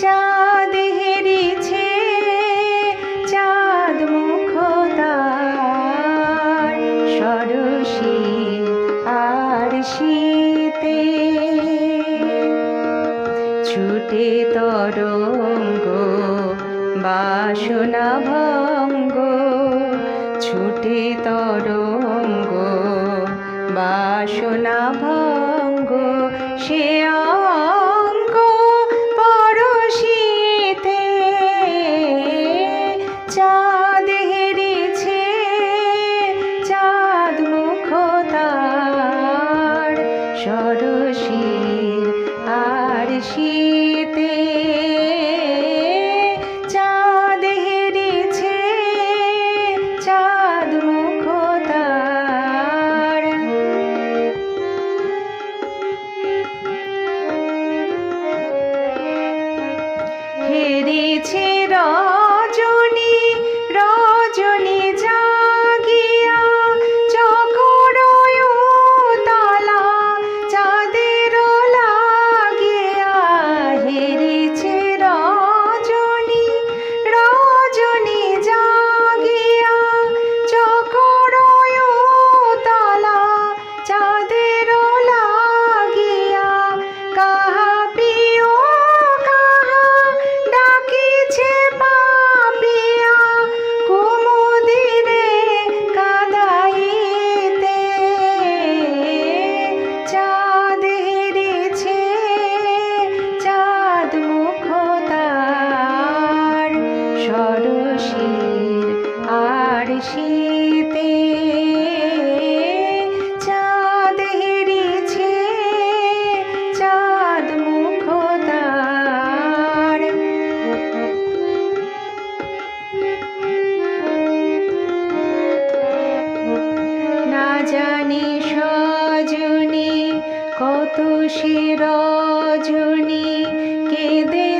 চাঁদ হেরেছে চাঁদ মুখতার, সরসী আর শীতে। ছুটে তরঙ্গ, বাসনা ভঙ্গ, ছুটে তরঙ্গ, বাসনা ভঙ্গ, সে সরসীর আর শীর সে রজনী কেঁদে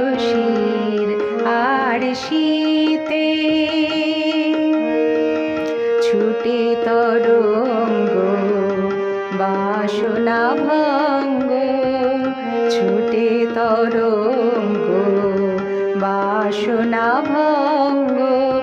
খুশির আড়শিতে শীতে। ছুটে তরঙ্গ বাসনা ভঙ্গ। ছুটে তরঙ্গ বাসনা ভঙ্গ।